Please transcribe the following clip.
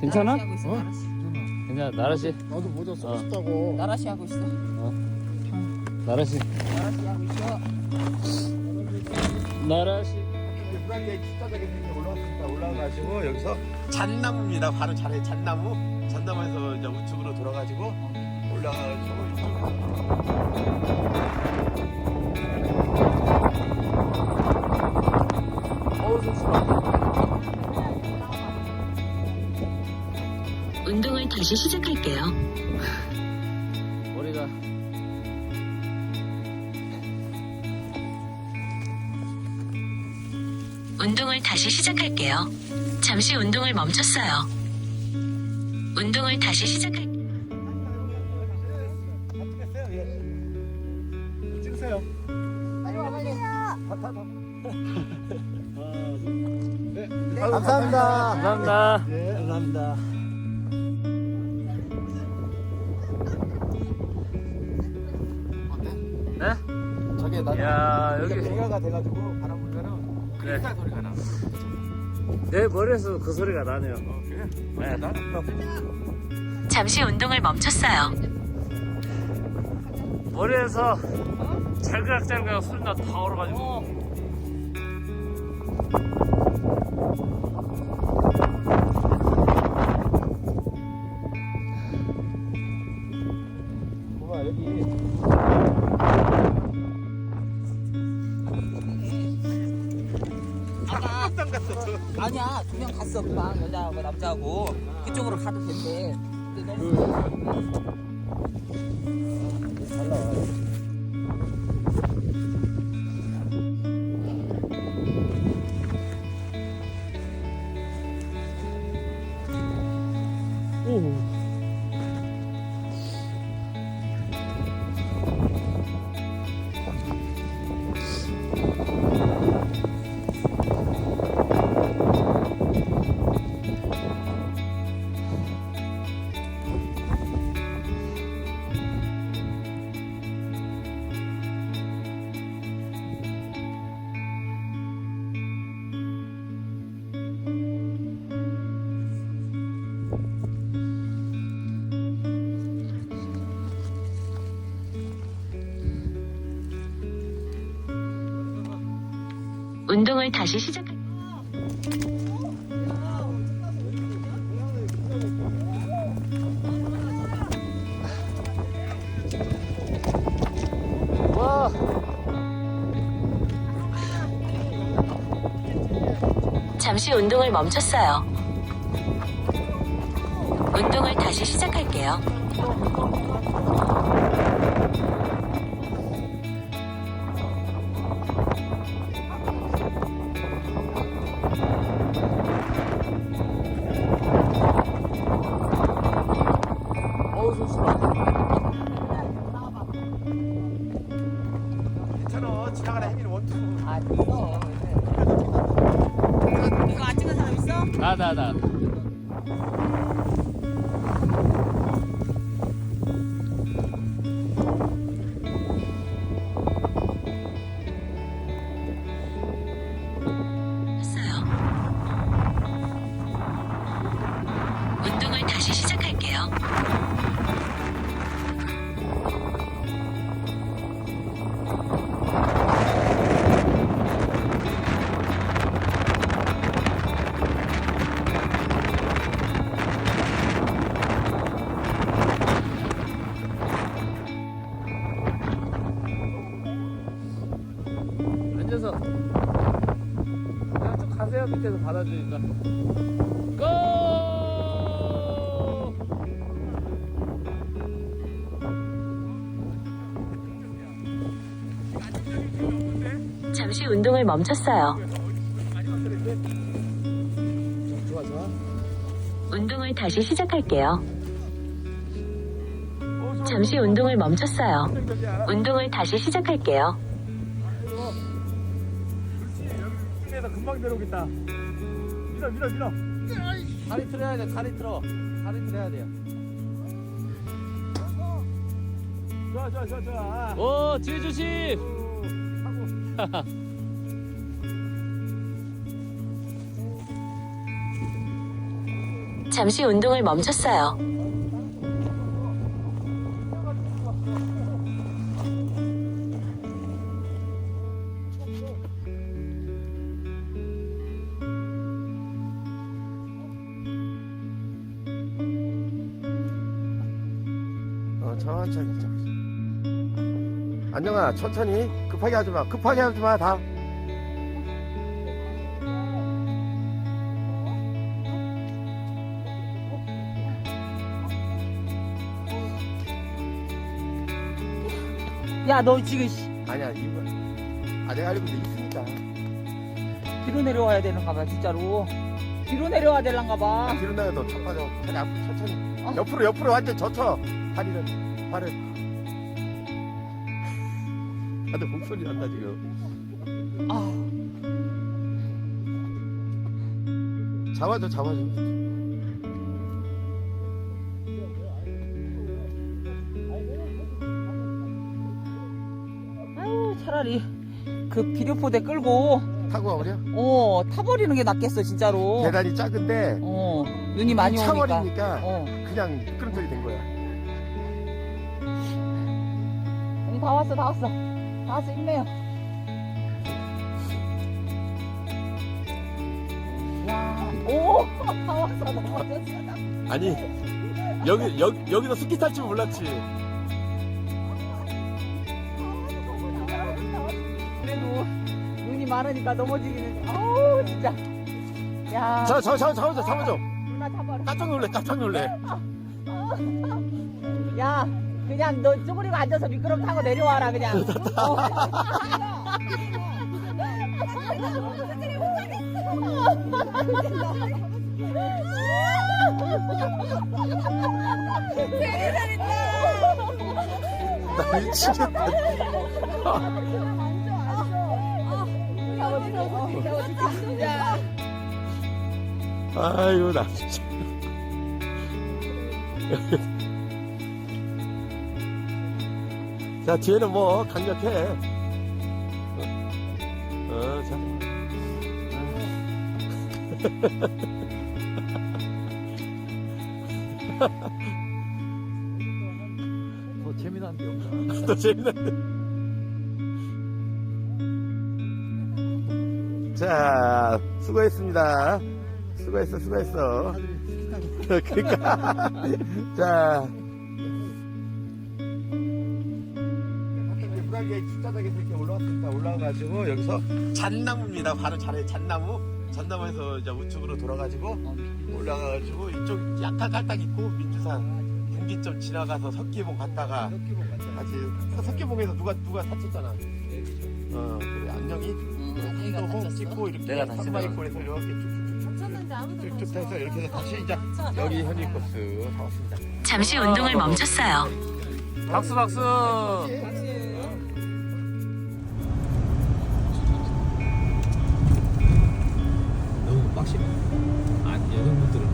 괜찮아? 나라시 하고 있어. 어? 나라시. 괜찮아 나라 씨 나도 모자 쓰고 어. 싶다고. 나라시 하고 있어. 나라 씨 나라시 하고 있어. 나라씨 물안개 축사적인 데 올라왔습니다. 올라가가지고 여기서 잣나무입니다. 바로 자리 잣나무. 잣나무에서 이제 우측으로 돌아가지고 올라가서 어 다시 시작할게요. 머리가 운동을 다시 시작할게요. 잠시 운동을 멈췄어요. 운동을 다시 시작할 찍으세요. 빨리 와 빨리. 감사합니다. 감사합니다 예, 감사합니다. 네? 저게 나야 여기 배가가 돼가지고 바람 불면은 네. 크다 소리가 나. 내 머리에서 그 소리가 나네요 어, 그래? 네. 나 잠시 운동을 멈췄어요. 머리에서 잘그락잘그락 소리가 다 얼어가지고 아까 아니야 두 명 갔어 그방 여자하고 남자하고. 그쪽으로 가도 된대. 근데 너무 운동을 다시 시작할 와 잠시 운동을 멈췄어요. 운동을 다시 시작할게요. 이거 안 찍은 사람 있어? 나나나 했어 밑에서 받아주니까 고! 잠시 운동을 멈췄어요. 좋아, 좋아. 운동을 다시 시작할게요. 잠시 운동을 멈췄어요. 운동을 다시 시작할게요. 금방 내려오겠다. 밀어 밀어 밀어. 다리 틀어야 돼 다리 틀어 다리 틀어야 돼요 좋아 좋아 좋아 좋아. 오 뒤에 조심 하고 잠시 운동을 멈췄어요. 천천히 천천히. 안녕아 천천히. 급하게 하지 마. 급하게 하지 마 다. 야 너 지금 씨, 아니야 이거. 아 내가 알고 있으니까 뒤로 내려와야 되는가 봐 진짜로. 뒤로 내려와야 될란가 봐. 뒤로 나가 너차 빠져. 다리 앞으로 천천히. 어? 옆으로 옆으로 완전 젖혀. 다리는 발을 다들 목소리 난다 지금. 아, 잡아줘 잡아줘. 아유 차라리 그 비료포대 끌고 타고 와버려? 어 타버리는 게 낫겠어 진짜로. 계단이 작은데 어 눈이 많이 오니까. 차버리니까 어. 그냥 미끄럼틀이 된 다 왔어 다 왔어. 다 왔어 힘내요. 야오다 왔어 넘어졌어. 아니 여기 여기 여기서 스키 탈 줄 몰랐지. 그래도 눈이 많으니까 넘어지기는 아우 진짜. 야. 자, 자, 자, 잡아줘, 잡아줘. 누나 잡아라. 깜짝 놀래, 깜짝 놀래. 야 그냥 너 쪼그리고 앉아서 미끄럼 타고 내려와라 그냥 어. 아이고, 나 진짜. 자, 뒤에는 뭐, 강력해. 어, 어 자. 뭐 재미난 게 없나? 또 재밌는데. 자, 수고했습니다. 수고했어, 수고했어. 그러니까. 자. 무라기에 숫자닥에 이렇게 올라왔습니다. 올라와가지고 여기서 잣나무입니다. 바로 자리에 잣나무. 잣나무에서 이제 우측으로 돌아가지고 올라가가지고 이쪽 약간 깔딱 있고 민주산 분기점 지나가서 석기봉 갔다가 같이 석기봉에서 누가 누가 다쳤잖아. 어 그래 안녕이 또 다쳤어? 찍고 이렇게 내가 다쳤어. 상마이골에서 이렇게 쭉쭉쭉쭉 해서 이렇게 해서 다시 이제 여기 현이 코스 다 왔습니다. 잠시 운동을 멈췄어요. 박수 박수. 빡시네. 아 여성분들은